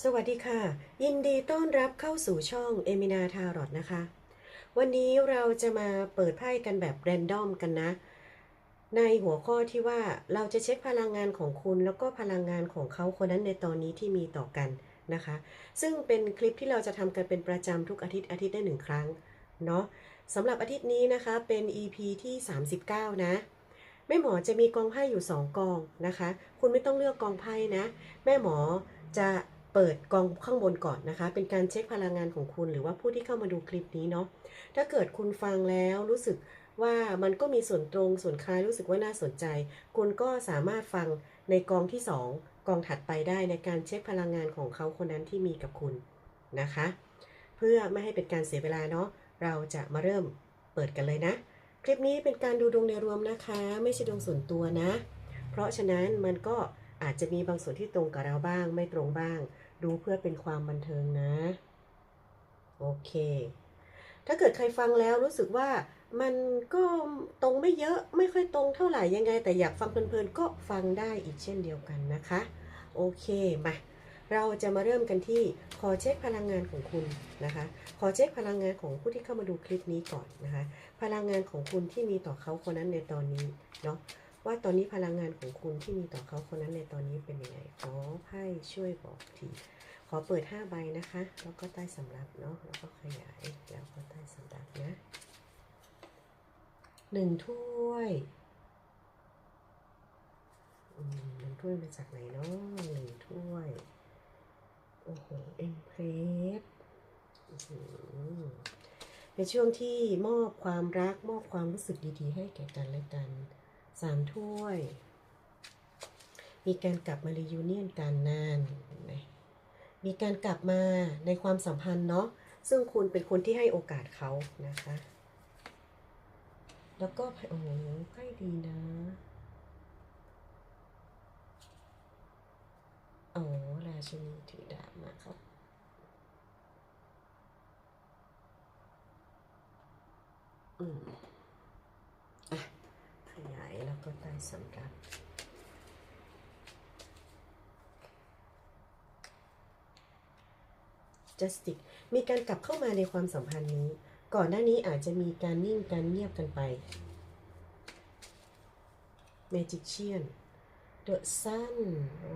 สวัสดีค่ะ ยินดีต้อนรับเข้าสู่ช่องเอมินาทารอตนะคะ วันนี้เราจะมาเปิดไพ่กันแบบแรนดอมกันนะ ในหัวข้อที่ว่าเราจะเช็คพลังงานของคุณ แล้วก็พลังงานของเขาคนนั้นในตอนนี้ที่มีต่อกันนะคะ ซึ่งเป็นคลิปที่เราจะทำกันเป็นประจำทุกอาทิตย์อาทิตย์ได้หนึ่งครั้งเนาะสำหรับอาทิตย์นี้นะคะเป็น EP ที่ 39 นะแม่หมอจะมีกองไพ่อยู่ 2 กองนะคะ คุณไม่ต้องเลือกกองไพ่นะ แม่หมอจะ เปิดกองข้างบนก่อนนะคะ เป็นการเช็คพลังงานของคุณหรือว่าผู้ที่เข้ามาดูคลิปนี้เนาะถ้าเกิดคุณฟังแล้วรู้สึกว่ามันก็มีส่วนตรงส่วนคล้ายรู้สึกว่าน่าสนใจ คุณก็สามารถฟังในกองที่ 2 กองถัดไปได้ในการเช็คพลังงานของเขาคนนั้นที่มีกับคุณนะคะ เพื่อไม่ให้เป็นการเสียเวลาเนาะเราจะมาเริ่มเปิดกันเลยนะ คลิปนี้เป็นการดูดวงในรวมนะคะ ไม่ใช่ดวงส่วนตัวนะ เพราะฉะนั้นมันก็อาจจะมีบางส่วนที่ตรงกับเราบ้าง ไม่ตรงบ้าง ดูเพื่อเป็นความบันเทิงนะ โอเค ถ้าเกิดใครฟังแล้วรู้สึกว่ามันก็ตรงไม่เยอะไม่ค่อยตรงเท่าไหร่ยังไง แต่อยากฟังเพลินๆก็ฟังได้อีกเช่นเดียวกันนะคะ โอเคมาเราจะมาเริ่มกันที่ขอเช็คพลังงานของคุณนะคะ ขอเช็คพลังงานของผู้ที่เข้ามาดูคลิปนี้ก่อนนะคะ พลังงานของคุณที่มีต่อเขาคนนั้นในตอนนี้เนาะว่าตอนนี้พลังงานของคุณที่มีต่อเขาคนนั้นในตอนนี้เป็นยังไงขอไพ่ช่วยบอกที อเปิด 5 ใบนะคะ แล้วก็ใต้สำรับเนาะ แล้วก็ขยาย แล้วก็ใต้สำรับนะหนึ่งถ้วยอืมหนึ่งถ้วยมาจากไหนเนาะหนึ่งถ้วย โอ้โห เอ็มเพรสในช่วงที่มอบความรัก มอบความรู้สึกดีๆ ให้แก่กันและกัน สามถ้วย มีการกลับมารียูเนียนกันนานเห็นไหม มีการกลับมาในความสัมพันธ์เนาะซึ่งคุณเป็นคนที่ให้โอกาสเขานะคะ แล้วก็โอ้โหใกล้ดีนะโอ๋อราชินีถือดาบมาครับอืมอะขยายแล้วก็ใต้สำรับ justice มีการกลับเข้ามาในความสัมพันธ์นี้ ก่อนหน้านี้อาจจะมีการนิ่งการเงียบกันไป magician the sun โอ้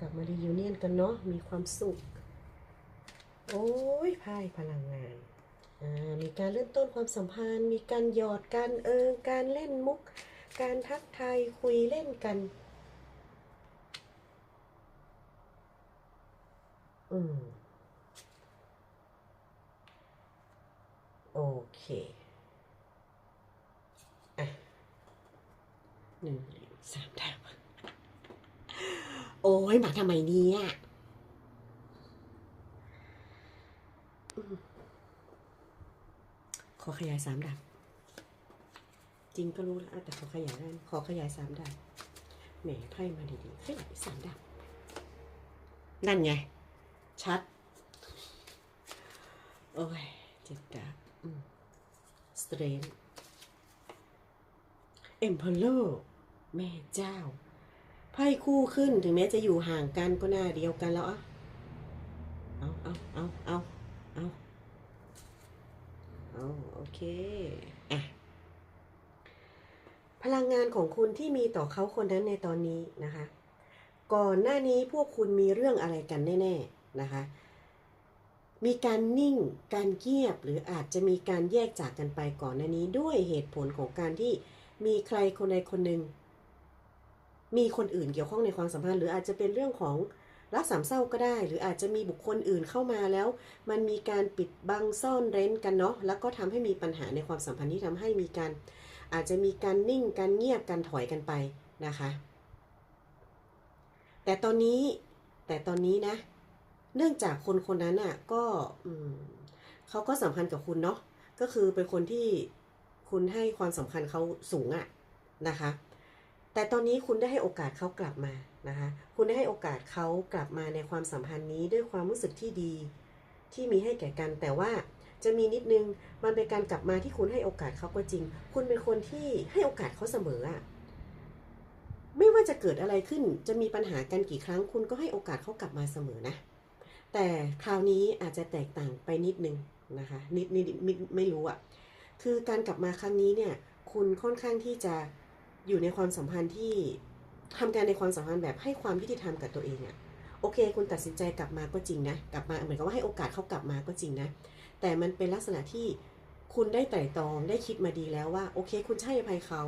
กลับมารียูเนียนกันเนาะมีความสุข โอ้ยไพ่พลังงานมีการเริ่มต้นความสัมพันธ์ มีการหยอดการเอิงการเล่นมุก การทักทายคุยเล่นกันอืม โอเคอะหนึ่งสามดาวโอ้ยมาทำไมเนี่ยขอขยายสามดับ จริงก็รู้แล้วแต่ขอขยายได้ขอขยายสามดับแหมไพ่มาดีๆขยายสามดับ นั่นไง ชัด โอ้ยเจ็ดดับ สเตรนเอ็มพอลโลแม่เจ้า ไพ่คู่ขึ้นถึงแม้จะอยู่ห่างกันก็หน้าเดียวกันแล้วอะเอาเอาเอาเอาเอาเอาโอเค อะ พลังงานของคุณที่มีต่อเขาคนนั้นในตอนนี้นะคะ ก่อนหน้านี้พวกคุณมีเรื่องอะไรกันแน่ ๆ นะคะ มีการนิ่ง การเงียบ หรืออาจจะมีการแยกจากกันไปก่อนหน้านี้ ด้วยเหตุผลของการที่มีใครคนใดคนหนึ่ง มีคนอื่นเกี่ยวข้องในความสัมพันธ์ หรืออาจจะเป็นเรื่องของรักสามเศร้าก็ได้ หรืออาจจะมีบุคคลอื่นเข้ามาแล้ว มันมีการปิดบังซ่อนเร้นกันเนาะแล้วก็ทำให้มีปัญหาในความสัมพันธ์ที่ทำให้มีการ อาจจะมีการนิ่งการเงียบการถอยกันไปนะคะ แต่ตอนนี้แต่ตอนนี้นะ เนื่องจากคนคนนั้นอะก็เขาก็สัมพันธ์กับคุณเนาะก็คือเป็นคนที่คุณให้ความสำคัญเขาสูงอะนะคะ แต่ตอนนี้คุณได้ให้โอกาสเขากลับมานะคะ คุณได้ให้โอกาสเขากลับมาในความสัมพันธ์นี้ด้วยความรู้สึกที่ดี ที่มีให้แก่กัน แต่ว่าจะมีนิดนึงมันเป็นการกลับมาที่คุณให้โอกาสเขาก็จริง คุณเป็นคนที่ให้โอกาสเขาเสมออะไม่ว่าจะเกิดอะไรขึ้น จะมีปัญหากันกี่ครั้ง คุณก็ให้โอกาสเขากลับมาเสมอนะ แต่คราวนี้อาจจะแตกต่างไปนิดนึงนะคะนิดนิดไม่ไม่รู้อะ่ะคือการกลับมาครั้งนี้เนี่ยคุณค่อนข้างที่จะอยู่ในความสัมพันธ์ที่ทำงานในความสัมพันธ์แบบให้ความยุติธรรมกับตัวเองอะ่ะโอเค คุณตัดสินใจกลับมาก็จริงนะกลับมาเหมือนกับว่าให้โอกาสเขากลับมาก็จริงนะแต่มันเป็นลักษณะที่คุณได้ไตร่ตรองได้คิดมาดีแล้วว่าโอเค คุณให้อภัยเขา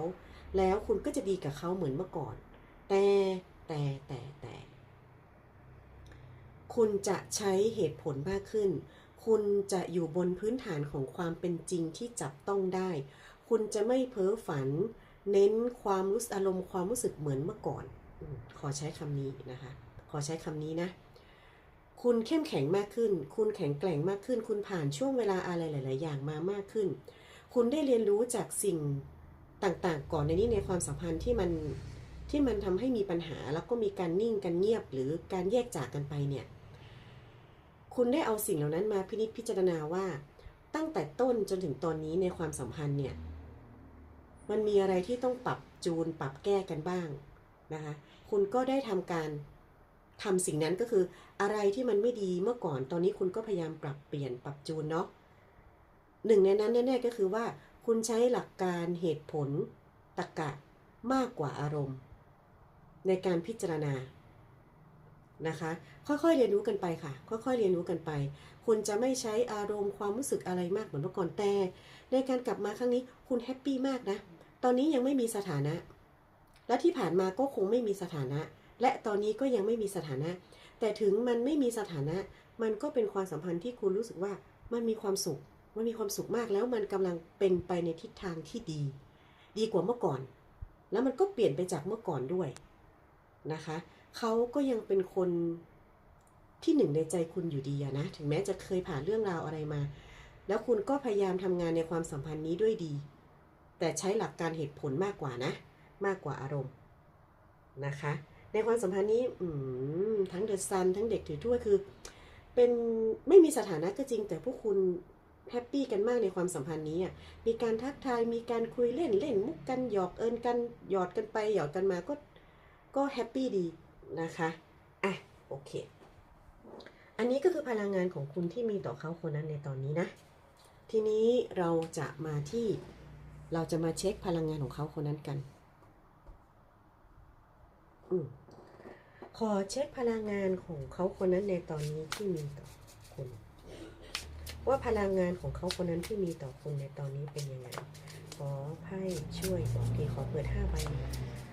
แล้วคุณก็จะดีกับเขาเหมือนเมื่อก่อน แต่แต่แต่แต่ คุณจะใช้เหตุผลมากขึ้น คุณจะอยู่บนพื้นฐานของความเป็นจริงที่จับต้องได้ คุณจะไม่เพ้อฝัน เน้นความรู้สึกอารมณ์ความรู้สึกเหมือนเมื่อก่อนอขอใช้คำนี้นะคะ ขอใช้คำนี้นะ คุณเข้มแข็งมากขึ้น คุณแข็งแกร่งมากขึ้น คุณผ่านช่วงเวลาอะไรหลาย ๆ อย่างมามากขึ้น คุณได้เรียนรู้จากสิ่งต่างๆ ก่อนในนี้ในความสัมพันธ์ที่มันที่มันทำให้มีปัญหาแล้วก็มีการนิ่งกันเงียบหรือการแยกจากกันไปเนี่ย คุณได้เอาสิ่งเหล่านั้นมาพินิจพิจารณาว่า ตั้งแต่ต้นจนถึงตอนนี้ในความสัมพันธ์เนี่ย มันมีอะไรที่ต้องปรับจูนปรับแก้กันบ้างนะคะ คุณก็ได้ทำการทำสิ่งนั้นก็คืออะไรที่มันไม่ดีเมื่อก่อนตอนนี้คุณก็พยายามปรับเปลี่ยนปรับจูนเนาะหนึ่งในนั้นแน่ๆก็คือว่า คุณใช้หลักการเหตุผลตรกะมากกว่าอารมณ์ ในการพิจารณา นะคะ ค่อยๆเรียนรู้กันไปค่ะ ค่อยๆเรียนรู้กันไป คุณจะไม่ใช้อารมณ์ความรู้สึกอะไรมากเหมือนเมื่อก่อนแต่ในการกลับมาครั้งนี้คุณแฮปปี้มากนะ ตอนนี้ยังไม่มีสถานะ และที่ผ่านมาก็คงไม่มีสถานะ และตอนนี้ก็ยังไม่มีสถานะ แต่ถึงมันไม่มีสถานะ มันก็เป็นความสัมพันธ์ที่คุณรู้สึกว่ามันมีความสุข มันมีความสุขมากแล้วมันกำลังเป็นไปในทิศทางที่ดี ดีกว่าเมื่อก่อน แล้วมันก็เปลี่ยนไปจากเมื่อก่อนด้วยนะคะ เขาก็ยังเป็นคนที่หนึ่งในใจคุณอยู่ดีนะ ถึงแม้จะเคยผ่านเรื่องราวอะไรมา แล้วคุณก็พยายามทำงานในความสัมพันธ์นี้ด้วยดี แต่ใช้หลักการเหตุผลมากกว่านะ มากกว่าอารมณ์นะคะ ในความสัมพันธ์นี้ทั้งเดอะซันทั้งเด็กถือถ้วยคือ เป็นไม่มีสถานะก็จริง แต่พวกคุณแฮปปี้กันมากในความสัมพันธ์นี้อะ มีการทักทาย มีการคุยเล่นเล่นมุกกันหยอกเอินกันหยอดกันไปหยอดกันมาก็ก็แฮปปี้ดี นะคะอะโอเค อันนี้ก็คือพลังงานของคุณที่มีต่อเขาคนนั้นในตอนนี้นะ ทีนี้เราจะมาที่เราจะมาเช็คพลังงานของเขาคนนั้นกันอืมขอเช็คพลังงานของเขาคนนั้นในตอนนี้ที่มีต่อคุณ ว่าพลังงานของเขาคนนั้นที่มีต่อคุณในตอนนี้เป็นยังไงขอไพ่ช่วยโอเคขอเปิดห้าใบ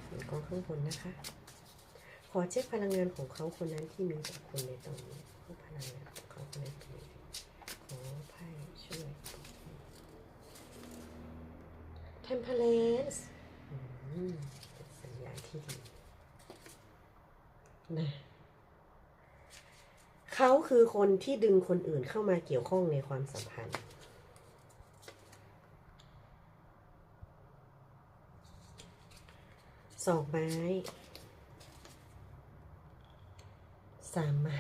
เหมือนกองข้างบนนะคะ ขอเช็คพลังงานของเขาคนนั้นที่มีต่อคุณในตอนนี้ว่าพลังงานของเขาคนนั้นเป็นยังไงขอไพ่ช่วย Temperance อืมเป็นสัญญาณที่ดีนะเขาคือคนที่ดึงคนอื่นเข้ามาเกี่ยวข้องในความสัมพันธ์สองไม้ สามมา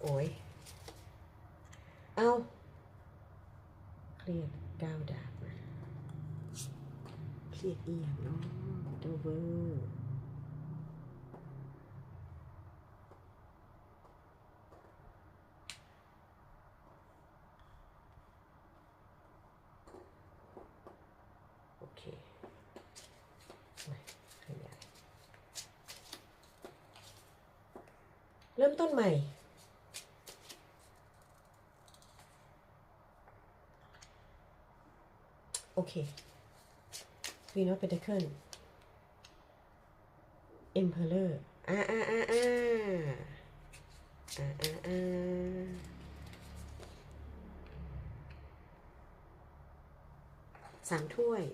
โอ้ย เอาเครียดก้าวดาบเครียดเอียงเนาะโดเวอร์โอเคมาขยายเริ่ม ต้นใหม่ โอเค Queen of Pentacle Emperor อ่าอ่าอ่าอ่าอ่าอ่าอ่าสามถ้วย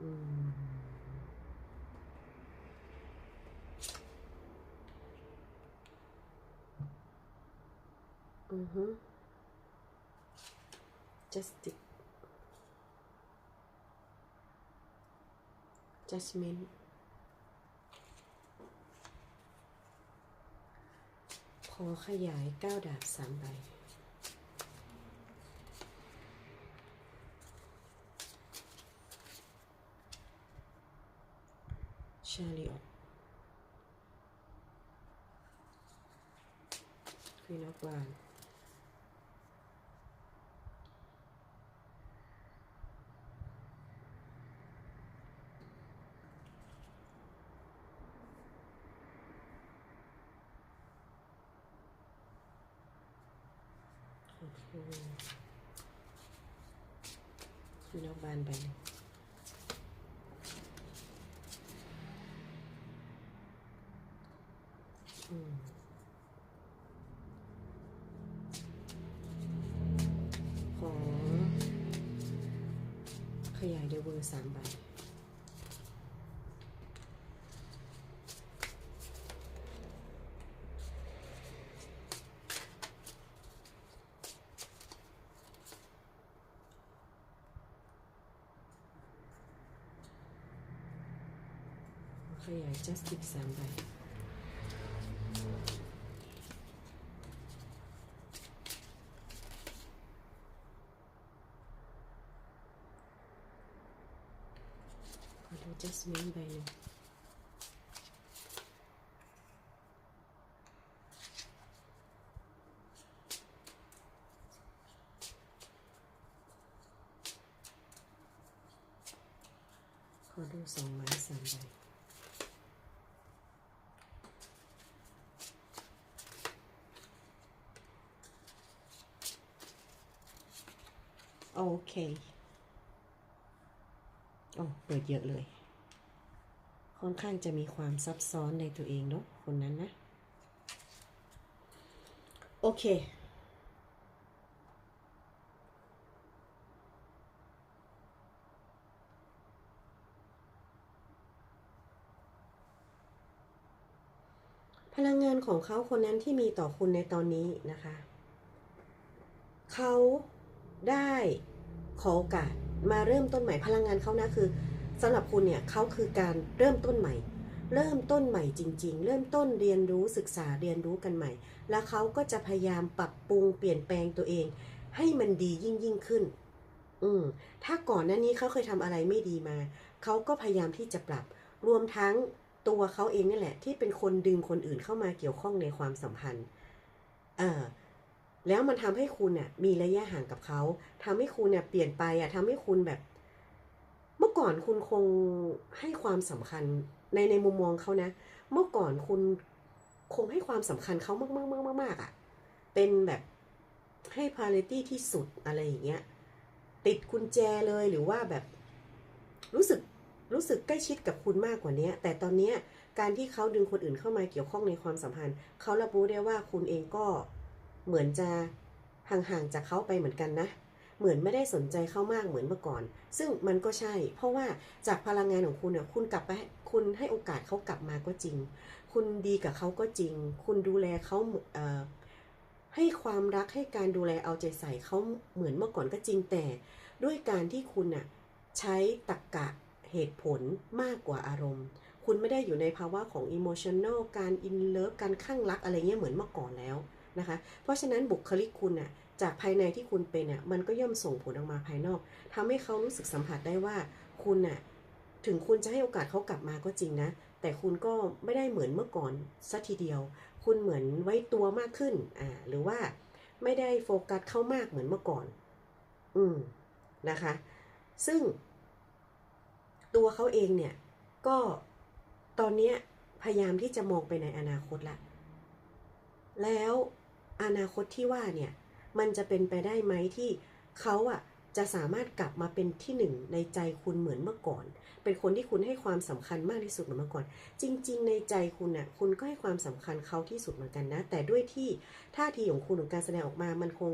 อืม Mm -hmm. Just stick. Jasmine. อขยายเก้าดาบสามใบชาลิออตควีนออวาน โอเคพี่นอกบ้านไปเลยอืมขอขยายเดเวอร์สามใบ ขยายจัสติกสามใบขอดูจัสมินใบหนึ่งขอดูสองไม้สามใบ เคโอ้เปิดเยอะเลย ค่อนข้างจะมีความซับซ้อนในตัวเองเนาะคนนั้นนะ โอเค พลังงานของเขาคนนั้นที่มีต่อคุณในตอนนี้นะคะ เขาได้ ขอโอกาสมาเริ่มต้นใหม่พลังงานเขานะคือสำหรับคุณเนี่ยเขาคือการเริ่มต้นใหม่ เริ่มต้นใหม่จริง ๆ เริ่มต้นเรียนรู้ศึกษาเรียนรู้กันใหม่ แล้วเขาก็จะพยายามปรับปรุงเปลี่ยนแปลงตัวเอง ให้มันดียิ่งยิ่งขึ้น อืมถ้าก่อนหน้านี้เขาเคยทำอะไรไม่ดีมาเขาก็พยายามที่จะปรับ รวมทั้งตัวเขาเองนี่แหละ ที่เป็นคนดึงคนอื่นเข้ามาเกี่ยวข้องในความสัมพันธ์ เออ แล้วมันทำให้คุณน่ะมีระยะห่างกับเขาทำให้คุณเนี่ยเปลี่ยนไปอะทำให้คุณแบบ เมื่อก่อนคุณคงให้ความสำคัญในในมุมมองเขานะ เมื่อก่อนคุณคงให้ความสำคัญเขามากมากมากมากๆอะ เป็นแบบให้ priority ที่สุดอะไรอย่างเงี้ย ติดกุญแจเลยหรือว่าแบบ รู้สึกรู้สึกใกล้ชิดกับคุณมากกว่านี้ แต่ตอนเนี้ยการที่เขาดึงคนอื่นเข้ามาเกี่ยวข้องในความสัมพันธ์ เขารับรู้ได้ว่าคุณเองก็ เหมือนจะห่างๆจากเขาไปเหมือนกันนะ เหมือนไม่ได้สนใจเขามากเหมือนเมื่อก่อน ซึ่งมันก็ใช่ เพราะว่าจากพลังงานของคุณเนี่ยคุณกลับไปคุณให้โอกาสเขากลับมาก็จริง คุณดีกับเขาก็จริง คุณดูแลเขาเให้ความรักให้การดูแลเอาใจใส่เขาเหมือนเมื่อก่อนก็จริงแต่ ด้วยการที่คุณน่ะใช้ตรกกะเหตุผลมากกว่าอารมณ์ คุณไม่ได้อยู่ในภาวะของ emotional การอินเลิฟการข้างรักอะไรเงี้ยเหมือนเมื่อก่อนแล้ว นะคะ เพราะฉะนั้นบุคลิกคุณน่ะจากภายในที่คุณเป็นน่ะมันก็ย่อมส่งผลออกมาภายนอกทำให้เขารู้สึกสัมผัสได้ว่าคุณน่ะถึงคุณจะให้โอกาสเขากลับมาก็จริงนะ แต่คุณก็ไม่ได้เหมือนเมื่อก่อนสัทีเดียว คุณเหมือนไว้ตัวมากขึ้นอ่าหรือว่าไม่ได้โฟกัสเข้ามากเหมือนเมื่อก่อน อืมนะคะ ซึ่ง ตัวเขาเองเนี่ย ก็ตอนนี้พยายามที่จะมองไปในอนาคตละ แล้ว อนาคตที่ว่าเนี่ยมันจะเป็นไปได้ไหมที่เขาอะจะสามารถกลับมาเป็นที่หนึ่งในใจคุณเหมือนเมื่อก่อน เป็นคนที่คุณให้ความสำคัญมากที่สุดเหมือนเมื่อก่อน จริง ๆ ในใจคุณน่ะคุณก็ให้ความสำคัญเขาที่สุดเหมือนกันนะ แต่ด้วยที่ท่าทีของคุณของการแสดงออกมา มันคง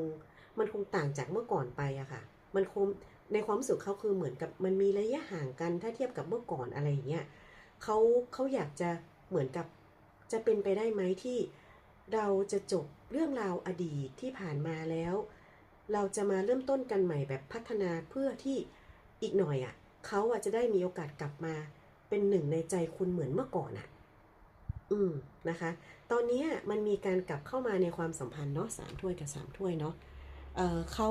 มันคงต่างจากเมื่อก่อนไปอะค่ะ มันคงในความรู้สึกเขาคือเหมือนกับมันมีระยะห่างกันถ้าเทียบกับเมื่อก่อนอะไรอย่างเงี้ยเขาเขาอยากจะเหมือนกับจะเป็นไปได้ไหมที่เราจะจบ เรื่องราวอดีตที่ผ่านมาแล้ว เราจะมาเริ่มต้นกันใหม่แบบพัฒนาเพื่อที่อีกหน่อยอะ่ะเขาอะจะได้มีโอกาสกลับมาเป็นหนึ่งในใจคุณเหมือนเมื่อก่อนอะ อืมนะคะ ตอนนี้มันมีการกลับเข้ามาในความสัมพันธ์เนาะสามถ้วยกับสามถ้วยเนาะเออเขา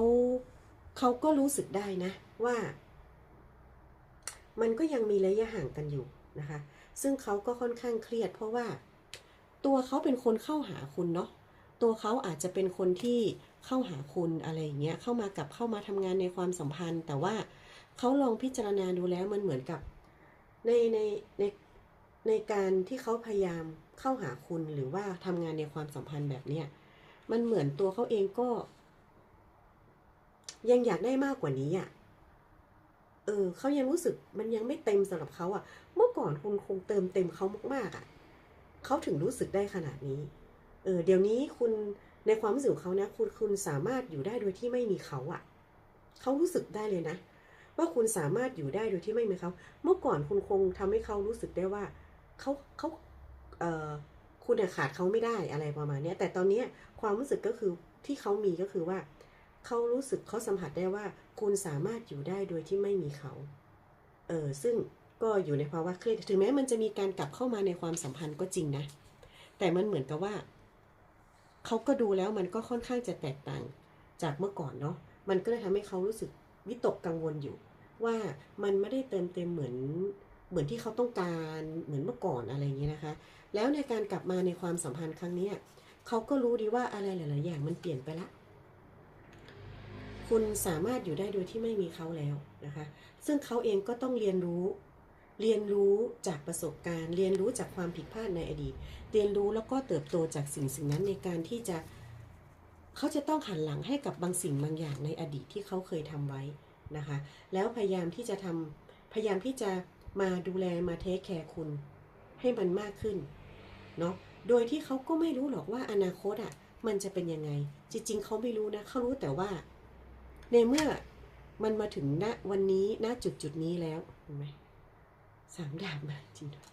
เขาก็รู้สึกได้นะว่า มันก็ยังมีระยะห่างกันอยู่นะคะ ซึ่งเขาก็ค่อนข้างเครียด เพราะว่า ตัวเขาเป็นคนเข้าหาคุณเนาะ ตัวเขาอาจจะเป็นคนที่เข้าหาคุณอะไรอย่างเงี้ยเข้ามากับเข้ามาทำงานในความสัมพันธ์ แต่ว่าเขาลองพิจารณาดูแล้วมันเหมือนกับในในในในการที่เขาพยายามเข้าหาคุณหรือว่าทำงานในความสัมพันธ์แบบเนี้ยมันเหมือนตัวเขาเองก็ ยังอยากได้มากกว่านี้อะเออเขายังรู้สึกมันยังไม่เต็มสำหรับเขาอะ เมื่อก่อนคุณคงเติมเต็มเขามากๆอะเขาถึงรู้สึกได้ขนาดนี้ เออเดี๋ยวนี้คุณในความรู้สึกของเขานะคุณคุณสามารถอยู่ได้โดยที่ไม่มีเขาอะเขารู้สึกได้เลยนะ ว่าคุณสามารถอยู่ได้โดยที่ไม่มีเขา เมื่อก่อนคุณคงทำให้เขารู้สึกได้ว่าเขาเขาเออคุณขาดเขาไม่ได้อะไรประมาณนี้แต่ตอนนี้ความรู้สึกก็คือที่เขามีก็คือว่าเขารู้สึกเขาสัมผัสได้ว่า คุณสามารถอยู่ได้โดยที่ไม่มีเขา เออซึ่งก็อยู่ในภาวะเครียดถึงแม้มันจะมีการกลับเข้ามาในความสัมพันธ์ก็จริงนะ แต่มันเหมือนกับว่า เขาก็ดูแล้วมันก็ค่อนข้างจะแตกต่างจากเมื่อก่อนเนาะ มันก็เลยทำให้เขารู้สึกวิตกกังวลอยู่ ว่ามันไม่ได้เติมเต็มเหมือนเหมือนที่เขาต้องการเหมือนเมื่อก่อนอะไรอย่างเงี้ยนะคะ แล้วในการกลับมาในความสัมพันธ์ครั้งนี้เขาก็รู้ดีว่าอะไรหลาย ๆ อย่างมันเปลี่ยนไปละ คุณสามารถอยู่ได้โดยที่ไม่มีเขาแล้วนะคะ ซึ่งเขาเองก็ต้องเรียนรู้ เรียนรู้จากประสบการณ์ เรียนรู้จากความผิดพลาดในอดีต เรียนรู้แล้วก็เติบโตจากสิ่งสิ่งนั้นในการที่จะเขาจะต้องหันหลังให้กับบางสิ่งบางอย่างในอดีตที่เขาเคยทำไว้นะคะ แล้วพยายามที่จะทำพยายามที่จะมาดูแลมาเทคแคร์คุณ ให้มันมากขึ้นเนาะโดยที่เขาก็ไม่รู้หรอกว่าอนาคตอะมันจะเป็นยังไง จริง ๆ เขาไม่รู้นะเขารู้แต่ว่า ในเมื่อมันมาถึงณวันนี้ณจุดจุดนี้แล้วเห็นไหม สามดาบมาจริงด้วย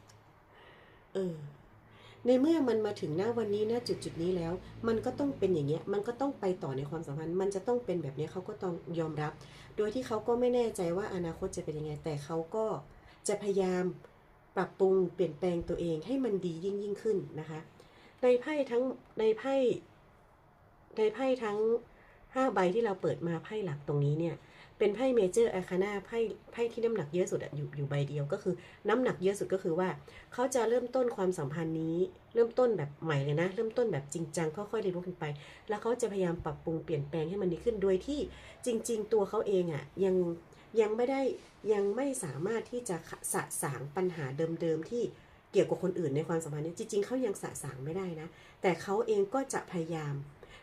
เออ ในเมื่อมันมาถึงหน้าวันนี้ณจุดจุดนี้แล้ว มันก็ต้องเป็นอย่างเงี้ย มันก็ต้องไปต่อในความสัมพันธ์ มันจะต้องเป็นแบบเนี้ยเขาก็ต้องยอมรับ โดยที่เขาก็ไม่แน่ใจว่าอนาคตจะเป็นยังไง แต่เขาก็จะพยายามปรับปรุงเปลี่ยนแปลงตัวเองให้มันดียิ่งยิ่งขึ้นนะคะ ในไพ่ทั้งในไพ่ในไพ่ทั้งห้าใบที่เราเปิดมาไพ่หลักตรงนี้เนี่ย เป็นไพ่เมเจอร์อาคานาไพ่ไพ่ที่น้ำหนักเยอะสุดอยู่อยู่ใบเดียวก็คือ น้ำหนักเยอะสุดก็คือว่า เขาจะเริ่มต้นความสัมพันธ์นี้ เริ่มต้นแบบใหม่เลยนะ เริ่มต้นแบบจริงจังค่อยๆเรียนรู้กันไป แล้วเขาจะพยายามปรับปรุงเปลี่ยนแปลงให้มันดีขึ้นโดยที่จริง ๆ ตัวเขาเองอะยังยังไม่ได้ยังไม่สามารถที่จะสะสางปัญหาเดิมๆที่เกี่ยวกับคนอื่นในความสัมพันธ์นี้จริงๆเขายังสะสางไม่ได้นะ แต่เขาเองก็จะพยายาม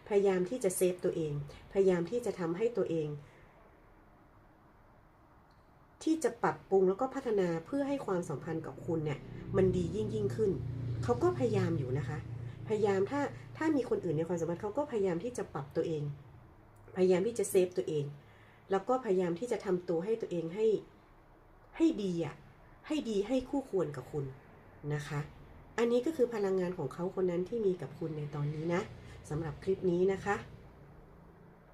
พยายามที่จะเซฟตัวเอง พยายามที่จะทำให้ตัวเอง ที่จะปรับปรุงแล้วก็พัฒนาเพื่อให้ความสัมพันธ์กับคุณเนี่ยมันดียิ่งยิ่งขึ้น เขาก็พยายามอยู่นะคะ พยายามถ้าถ้ามีคนอื่นในความสัมพันธ์เขาก็พยายามที่จะปรับตัวเอง พยายามที่จะเซฟตัวเอง แล้วก็พยายามที่จะทำตัวให้ตัวเองให้ให้ดีอะให้ดีให้คู่ควรกับคุณนะคะ อันนี้ก็คือพลังงานของเขาคนนั้นที่มีกับคุณในตอนนี้นะสำหรับคลิปนี้นะคะ